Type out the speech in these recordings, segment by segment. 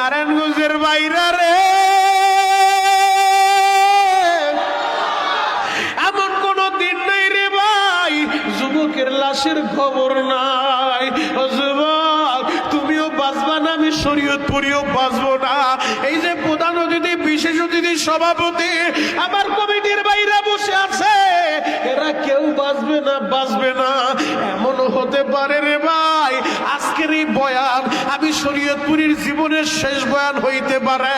নারায়ণগঞ্জের বাইরে রে। এমন কোন দিন নেই রে ভাই, যুবকের লাশের খবর নাই। তুমিও বাঁচবা না, আমি বাঁচবো না। এই যে প্রধান অতিথি, বিশেষ আমার কমিটির বাইরে বসে আছে। এরা কেউ বাঁচবে না বাঁচবে না। এমন হতে পারে রে ভাই, আজকের এই বয়ান আমি শরীয়তপুরীর জীবনের শেষ বয়ান হইতে পারে।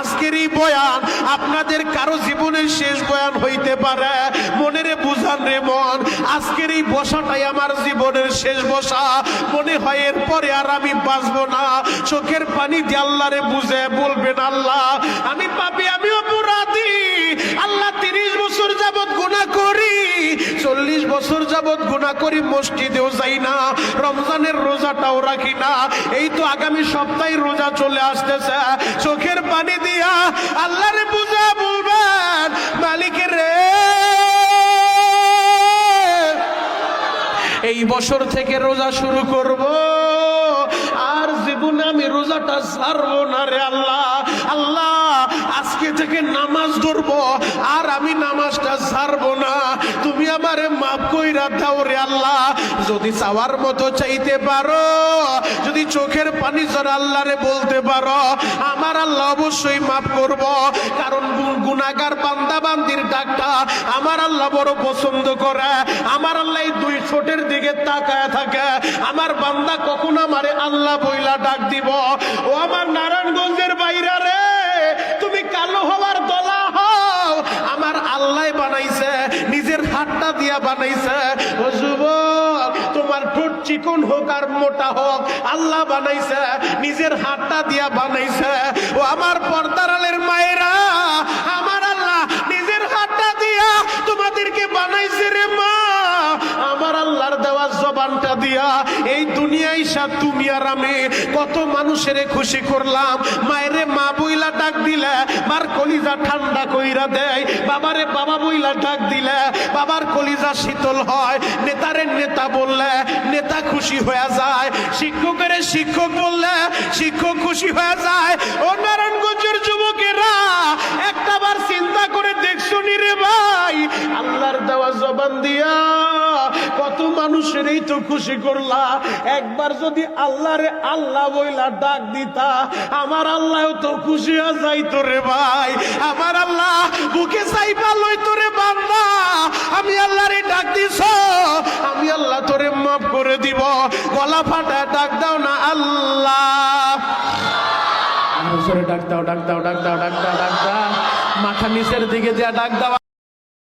আজকের এই বয়ান আপনাদের কারও জীবনের শেষ বয়ান হইতে পারে। মনের বুঝান রে মন, আজকের এই বসাটাই আমার জীবনের শেষ বসা। মনে হয় এরপরে আর আমি বাঁচবো না। চোখের পানি দিয়ে আল্লাহরে বুঝে, বলবেন আল্লাহ, আমি পাপি আমি অপরাধী বছর যাবত গুণা করি, মসজিদেও যাই না, রমজানের রোজাটাও রাখি না। এই তো আগামী সপ্তাহে রোজা চলে আসতেছে। চোখের পানি দিয়া আল্লাহরে বুঝা বলবেন, মালিকের রে। এই বছর থেকে রোজা শুরু করব। আর জীবনে আমি রোজাটা ছাড়বো না রে আল্লাহ। আল্লাহ, আজকে থেকে নামাজ ধরবো, আর আমি নামাজটা ছাড়বো না। আমারে মাফ কইরা দাও রে আল্লাহ। যদি চাওয়ার মতো চাইতে পারো, যদি চোখের পানি বলতে পারো, আমার আল্লাহ অবশ্যই মাফ করব। কারণ গু- গুনাহগার বান্দা, বান্দির আমার আল্লাহ বড় পছন্দ করে। আমার আল্লাহ দুই ছোটের দিকে তাকায় থাকে। আমার বান্দা কখন আমারে আল্লাহ বইলা ডাক দিব? ও আমার নারায়ণগঞ্জের বাইরে রে, তুমি কালো হওয়ার দলা হও। আমার আল্লাহ বানাইছে বানাইছে। তোমার চিকন হোক আর মোটা হোক, আল্লাহ বানাইছে, নিজের হাতটা দিয়া বানাইছে। ও আমার পর্দারালের মায়েরা জবানটা দিয়া, এই দুনিয়ায় সাত তুমি আর আমি কত মানুষের খুশি করলাম। মায়েরে মা বইলা ডাক দিলে, মার কলিজা ঠান্ডা কইরা দেয়। বাবারে বাবা বইলা ডাক দিলে, বাবার কলিজা শীতল হয়। নেতারে নেতা বললে, নেতা খুশি হয়ে যায়। শিক্ষকের শিক্ষক বললে, শিক্ষক খুশি হয়ে যায়। ও নারায়ণগঞ্জের যুবকেরা, একটা বার চিন্তা করে দেখছ নি রে ভাই? আল্লাহর দেওয়া জবান দিয়া কত মানুষের এই তো খুশি করলা। একবার যদি আল্লাহরে আল্লাহ বইলা ডাক দিতা, আমার আল্লাহ তো খুশি হয়ে যাইতো রে ভাই। আমার আল্লাহ বুকে চাইপা লইতো রে বান্দা। আমি আল্লাহরে ডাক দিছ, আমি আল্লাহ তোরে মাফ করে দিব। গলা ফাটা ডাক দাও না আল্লাহ। ডাক দাও ডাক দাও ডাক দাও ডাক দাও ডাক দাও মাথা নিচের দিকে যা ডাক দাও।